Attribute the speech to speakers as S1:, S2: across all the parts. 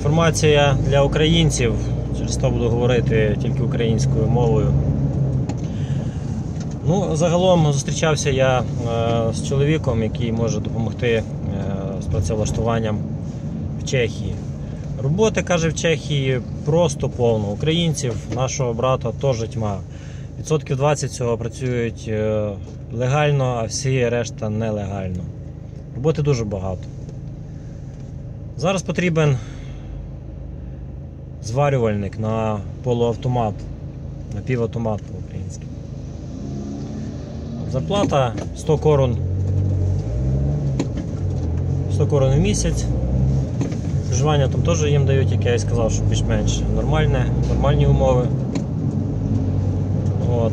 S1: Інформація для українців. Через то буду говорити тільки українською мовою. Ну, загалом зустрічався я е, з чоловіком, який може допомогти е, з працевлаштуванням в Чехії. Роботи, каже, в Чехії просто повно. Українців, нашого брата, теж тьма. Відсотків 20 цього працюють е, легально, а всі решта нелегально. Роботи дуже багато. Зараз потрібен зварювальник на полуавтомат, на півавтомат по-українськи. Зарплата 100 корон. 100 корон в місяць. Проживання там теж їм дають, як я і сказав, що більш-менш нормальне, нормальні умови. От.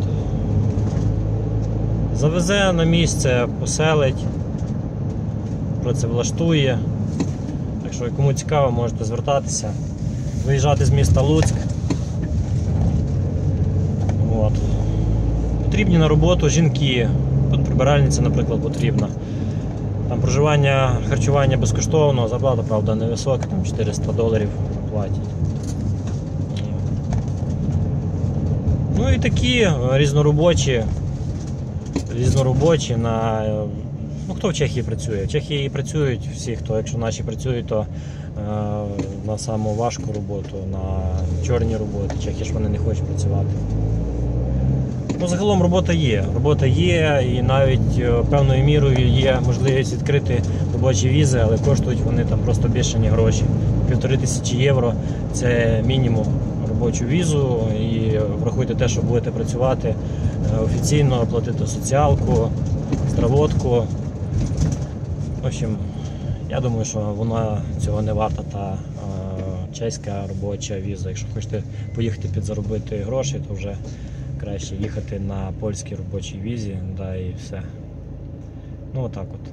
S1: Завезе на місце, поселить, працевлаштує. Що, кому цікаво, можете звертатися, виїжджати з міста Луцьк. От. Потрібні на роботу жінки. Прибиральниця, наприклад, потрібна. Там проживання, харчування безкоштовно, зарплата, правда, невисока, там 400 доларів платять. Ну і такі різноробочі, різноробочі на. Ну, хто в Чехії працює? В Чехії працюють всі, хто, якщо наші працюють, то е, на саму важку роботу, на чорні роботи. Чехи ж вони не хочуть працювати. Ну, загалом робота є. Робота є, і навіть е, певною мірою є можливість відкрити робочі візи, але коштують вони там просто бішені гроші. Півтори тисячі євро це мінімум робочу візу. І врахуйте те, що будете працювати е, офіційно, платити соціалку, здравотку. В общем, я думаю, що вона цього не варта та чеська робоча віза. Якщо хочете поїхати підзаробити гроші, то вже краще їхати на польській робочій візі, да і все. Ну отак от.